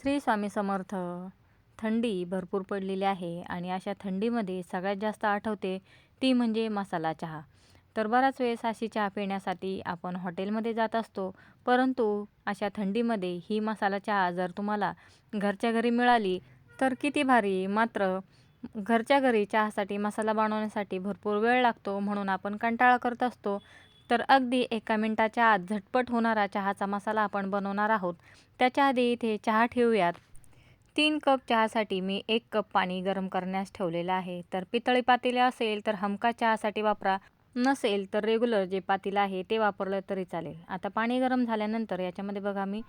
श्री स्वामी समर्थ. थंडी भरपूर पडलेली आहे आणि अशा थंडीमध्ये सगळ्यात जास्त आठवते ती म्हणजे मसाला चहा. तर बराच वेळेस अशी चहा पिण्यासाठी आपण हॉटेलमध्ये जात असतो परंतु अशा थंडीमध्ये ही मसाला चहा जर तुम्हाला घरच्या घरी मिळाली तर किती भारी. मात्र घरच्या घरी चहासाठी मसाला बनवण्यासाठी भरपूर वेळ लागतो म्हणून आपण कंटाळा करत असतो. तर अगदी एका मिनटाच्या आत झटपट होणारा चहाचा मसाला आपण बनवणार आहोत. त्याच्या आधी इथे चहा ठेवूयात. तीन कप चहासाठी मी एक कप पाणी गरम करण्यास ठेवलेलं आहे. तर पितळी पातेले असेल तर हमका चहासाठी वापरा. नसेल तर रेग्युलर जे पातेलं आहे ते वापरलं तरी चालेल. आता पाणी गरम झाल्यानंतर याच्यामध्ये बघा मी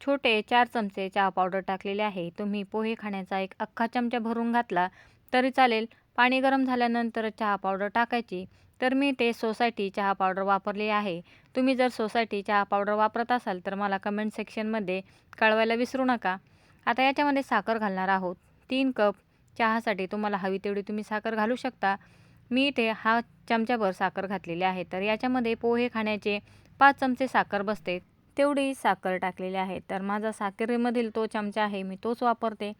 छोटे चार चमचे चहा पावडर टाकलेले आहे. तुम्ही पोहे खाण्याचा एक अख्खा चमचा भरून घातला तरी चालेल. पाणी गरम झाल्यानंतर चहा पावडर टाकायची. तर मी ते सोसायटी चहा पावडर वापरली आहे. तुम्ही जर सोसायटी चहा पावडर वापरत असाल तर मला कमेंट सेक्शनमध्ये कळवायला विसरू नका. आता याच्यामध्ये साखर घालणार आहोत. तीन कप चहासाठी तुम्हाला हवी तेवढी तुम्ही साखर घालू शकता. मी इथे हा चमच्याभर साखर घातलेली आहे. तर याच्यामध्ये पोहे खाण्याचे पाच चमचे साखर बसते. तेवढी साखर टाकलेली आहे. तर माझा साखरेमधील तो चमचा आहे मी तोच वापरते.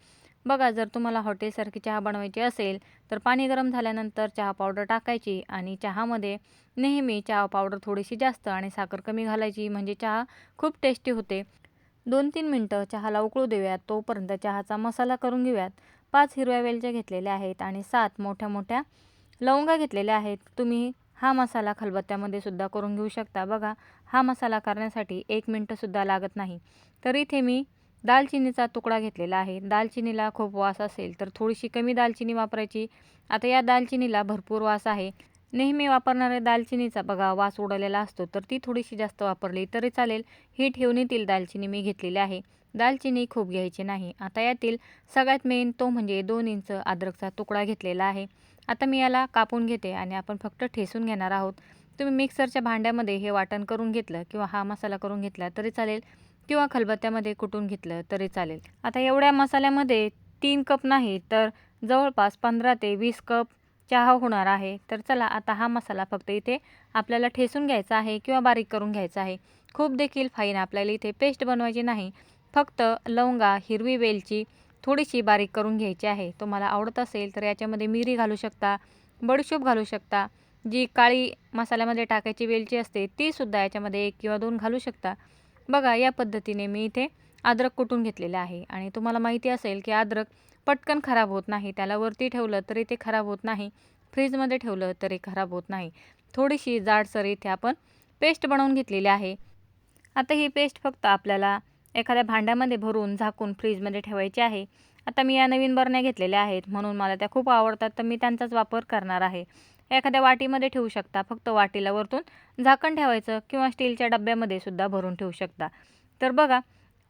बघा जर तुम्हाला हॉटेलसारखी चहा बनवायची असेल तर पाणी गरम झाल्यानंतर चहा पावडर टाकायची आणि चहामध्ये नेहमी चहा पावडर थोडीशी जास्त आणि साखर कमी घालायची म्हणजे चहा खूप टेस्टी होते. दोन तीन मिनटं चहाला उकळू देऊयात तोपर्यंत चहाचा मसाला करून घेऊयात. पाच हिरव्या वेलच्या घेतलेल्या आहेत आणि सात मोठ्या मोठ्या लवंगा घेतलेल्या आहेत. तुम्ही हा मसाला खलबत्त्यामध्ये सुद्धा करून घेऊ शकता. बघा हा मसाला करण्यासाठी एक मिनटंसुद्धा लागत नाही. तर इथे मी दालचिनीचा तुकडा घेतलेला आहे. दालचिनीला खूप वास असेल तर थोडीशी कमी दालचिनी वापरायची. आता या दालचिनीला भरपूर वास आहे. नेहमी वापरणाऱ्या दालचिनीचा बघा वास उडलेला असतो. तर ती थोडीशी जास्त वापरली तरी चालेल. ही ठेवणीतील दालचिनी मी घेतलेली आहे. दालचिनी खूप घ्यायची नाही. आता यातील सगळ्यात मेन तो म्हणजे दोन इंच अद्रकचा तुकडा घेतलेला आहे. आता मी याला कापून घेते आणि आपण फक्त ठेसून घेणार आहोत. तुम्ही मिक्सरच्या भांड्यामध्ये हे वाटण करून घेतलं किंवा हा मसाला करून घेतला तरी चालेल. किंवा खलबत्त्यामध्ये कुटून घेतलं तरी चालेल. आता एवढ्या मसाल्यामध्ये तीन कप नाही तर जवळपास पंधरा ते वीस कप चहा होणार आहे. तर चला आता हा मसाला फक्त इथे आपल्याला ठेसून घ्यायचा आहे किंवा बारीक करून घ्यायचा आहे. खूप देखील फाईन आपल्याला इथे पेस्ट बनवायची नाही. फक्त लवंगा हिरवी वेलची थोडीशी बारीक करून घ्यायची आहे. तुम्हाला आवडत असेल तर याच्यामध्ये मिरी घालू शकता बडीशोप घालू शकता. जी काळी मसाल्यामध्ये टाकायची वेलची असते तीसुद्धा याच्यामध्ये एक किंवा दोन घालू शकता. बघा या पद्धतीने मी इथे अद्रक कुटून घेतलेले आहे. आणि तुम्हाला माहिती असेल की अद्रक पटकन खराब होत नाही. त्याला वरती ठेवलं तरी ते खराब होत नाही. फ्रीजमध्ये ठेवलं तरी खराब होत नाही. थोडीशी जाडसर इथे आपण पेस्ट बनवून घेतलेली आहे. आता ही पेस्ट फक्त आपल्याला एखाद्या भांड्यामध्ये भरून झाकून फ्रीजमध्ये ठेवायची आहे. आता मी या नवीन बरण्या घेतलेल्या आहेत. म्हणून मला त्या खूप आवडतात. तर मी त्यांचाच वापर करणार आहे. एखाद्या वाटीमध्ये ठेवू शकता. फक्त वाटीला वरतून झाकण ठेवायचं किंवा स्टीलच्या डब्यामध्ये सुद्धा भरून ठेवू शकता. तर बघा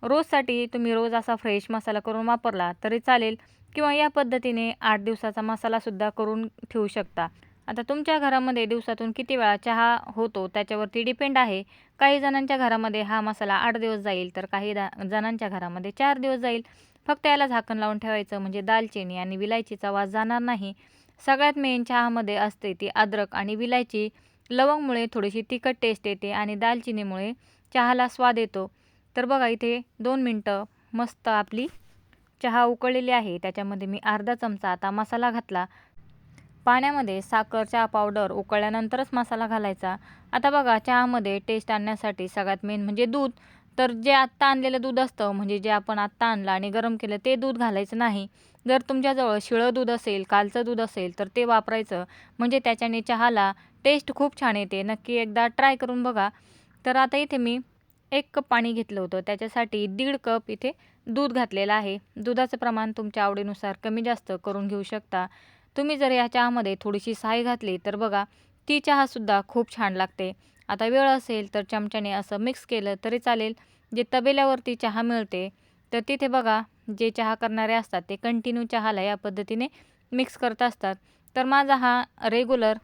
रोजसाठी तुम्ही रोज असा फ्रेश मसाला करून वापरला तरी चालेल किंवा या पद्धतीने आठ दिवसाचा मसालासुद्धा करून ठेवू शकता. आता तुमच्या घरामध्ये दिवसातून किती वेळा चहा होतो त्याच्यावरती डिपेंड आहे. काही जणांच्या घरामध्ये हा मसाला आठ दिवस जाईल तर काही दा जणांच्या घरामध्ये चार दिवस जाईल. फक्त याला झाकण लावून ठेवायचं म्हणजे दालचिनी आणि विलायचीचा वास जाणार नाही. सगळ्यात मेन चहामध्ये असते ती अद्रक आणि विलायची. लवंगमुळे थोडीशी तिखट टेस्ट येते आणि दालचिनीमुळे चहाला स्वाद येतो. तर बघा इथे दोन मिनटं मस्त आपली चहा उकळलेली आहे. त्याच्यामध्ये मी अर्धा चमचा आता मसाला घातला. पाण्यामध्ये साखर चहा पावडर उकळल्यानंतरच मसाला घालायचा. आता बघा चहामध्ये टेस्ट आणण्यासाठी सगळ्यात मेन म्हणजे दूध. तर जे आत्ता आणलेलं दूध असतं म्हणजे जे आपण आत्ता आणलं आणि गरम केलं ते दूध घालायचं नाही. जर तुमच्याजवळ शिळं दूध असेल कालचं दूध असेल तर ते वापरायचं. म्हणजे त्याच्याने चहाला टेस्ट खूप छान येते. नक्की एकदा ट्राय करून बघा. तर आता इथे मी एक कप पाणी घेतलं होतं. त्याच्यासाठी दीड कप इथे दूध घातलेलं आहे. दुधाचं प्रमाण तुमच्या आवडीनुसार कमी जास्त करून घेऊ शकता. तुम्ही जर या चहामध्ये थोडीशी साय घातली तर बघा ती चहासुद्धा खूप छान लागते. आता वेळ असेल तर चमच्याने असं मिक्स केलं तरी चालेल. जे तबेल्यावरती चहा मिळते तर तिथे बघा जे चहा करणारे असतात ते कंटिन्यू चहाला या पद्धतीने मिक्स करत असतात. तर माझा हा रेग्युलर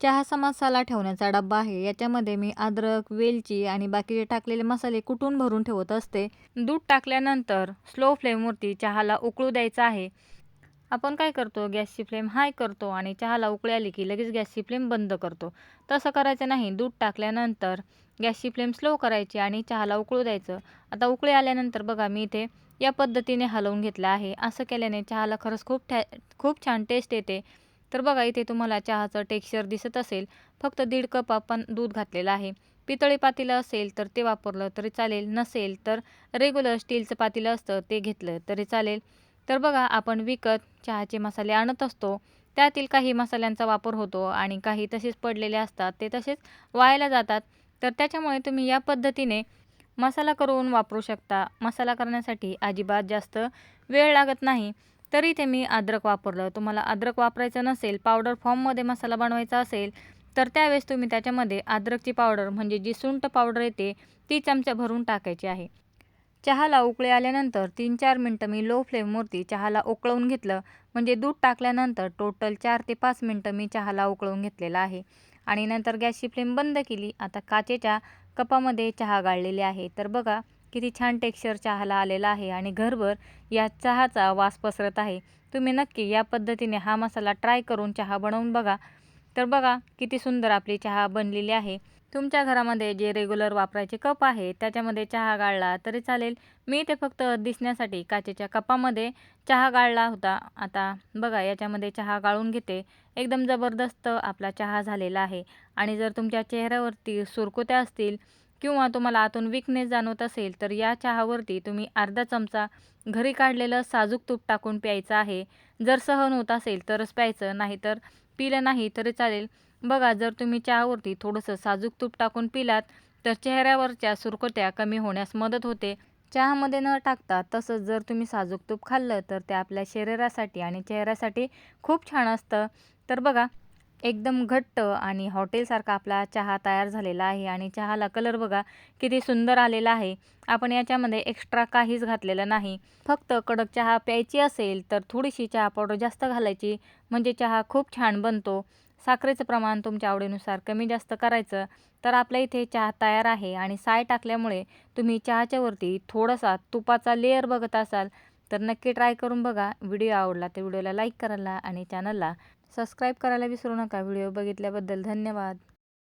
चहाचा मसाला ठेवण्याचा डब्बा आहे. याच्यामध्ये मी अद्रक वेलची आणि बाकीचे टाकलेले मसाले कुटून भरून ठेवत असते? दूध टाकल्यानंतर स्लो फ्लेमवरती चहाला उकळू द्यायचा आहे. आपण काय करतो? गॅसची फ्लेम हाय करतो आणि चहाला उकळी आली की लगेच गॅसची फ्लेम बंद करतो. तसं करायचं नाही. दूध टाकल्यानंतर गॅसची फ्लेम स्लो करायची आणि चहाला उकळू द्यायचं. आता उकळी आल्यानंतर बघा मी इथे या पद्धतीने हलवून घेतलं आहे. असं केल्याने चहाला खरंच खूप ठॅ खूप छान टेस्ट येते. तर बघा इथे तुम्हाला चहाचं टेक्स्चर दिसत असेल. फक्त दीड कप आपण दूध घातलेलं आहे. पितळी पातेलं असेल तर ते वापरलं तरी चालेल. नसेल तर रेग्युलर स्टीलचं पातेलं असतं ते घेतलं तरी चालेल. तर बघा आपण विकत चहाचे मसाले आणत असतो. त्यातील काही मसाल्यांचा वापर होतो आणि काही तसेच पडलेले असतात ते तसेच वायाला जातात. तर त्याच्यामुळे तुम्ही या पद्धतीने मसाला करून वापरू शकता. मसाला करण्यासाठी अजिबात जास्त वेळ लागत नाही. तरी ते मी अद्रक वापरलं. तुम्हाला अद्रक वापरायचं नसेल पावडर फॉर्ममध्ये मसाला बनवायचा असेल तर त्यावेळेस तुम्ही त्याच्यामध्ये अद्रकची पावडर म्हणजे जी सुंट पावडर येते ती चमचा भरून टाकायची आहे. चहाला उकळी आल्यानंतर तीन चार मिनटं मी लो फ्लेमवरती चहाला उकळवून घेतलं. म्हणजे दूध टाकल्यानंतर टोटल चार ते पाच मिनटं मी चहाला उकळवून घेतलेला आहे. आणि नंतर गॅसची फ्लेम बंद केली. आता काचेच्या कपामध्ये चहा गाळलेले आहे. तर बघा किती छान टेक्स्चर चहाला आलेला आहे आणि घरभर या चहाचा वास पसरत आहे. तुम्ही नक्की या पद्धतीने हा मसाला ट्राय करून चहा बनवून बघा. तर बघा किती सुंदर आपली चहा बनलेली आहे. तुमच्या घरामध्ये जे रेग्युलर वापरायचे कप आहे त्याच्यामध्ये चहा गाळला तरी चालेल. मी ते फक्त दिसण्यासाठी काचेच्या कपामध्ये चहा गाळला होता. आता बघा याच्यामध्ये चहा गाळून घेते. एकदम जबरदस्त आपला चहा झालेला आहे. आणि जर तुमच्या चेहऱ्यावरती सुरकुत्या असतील किंवा तुम्हाला आतून विकनेस जाणवत असेल तर या चहावरती तुम्ही अर्धा चमचा घरी काढलेलं साजूक तूप टाकून प्यायचं आहे. जर सहन होत असेल तरच प्यायचं नाहीतर पिलं नाही तरी चालेल. बघा जर तुम्ही चहावरती थोडंसं साजूक तूप टाकून पिलात तर चेहऱ्यावरच्या सुरकुत्या कमी होण्यास मदत होते. चहामध्ये न टाकता तसंच जर तुम्ही साजूक तूप खाल्लं तर ते आपल्या शरीरासाठी आणि चेहऱ्यासाठी खूप छान असतं. तर बघा एकदम घट्ट आणि हॉटेलसारखा आपला चहा तयार झालेला आहे आणि चहाला कलर बघा किती सुंदर आलेला आहे. आपण याच्यामध्ये एक्स्ट्रा काहीच घातलेलं नाही. फक्त कडक चहा प्यायची असेल तर थोडीशी चहा पावडर जास्त घालायची म्हणजे चहा खूप छान बनतो. साखरेचं प्रमाण तुमच्या आवडीनुसार कमी जास्त करायचं तर आपल्या इथे चहा तयार आहे आणि साय टाकल्यामुळे तुम्ही चहाच्या वरती थोडासा तुपाचा लेअर बघत असाल तर नक्की ट्राय करून बघा. व्हिडिओ आवडला तर व्हिडिओला लाईक करायला आणि चॅनलला सबस्क्राईब करायला विसरू नका. व्हिडिओ बघितल्याबद्दल धन्यवाद.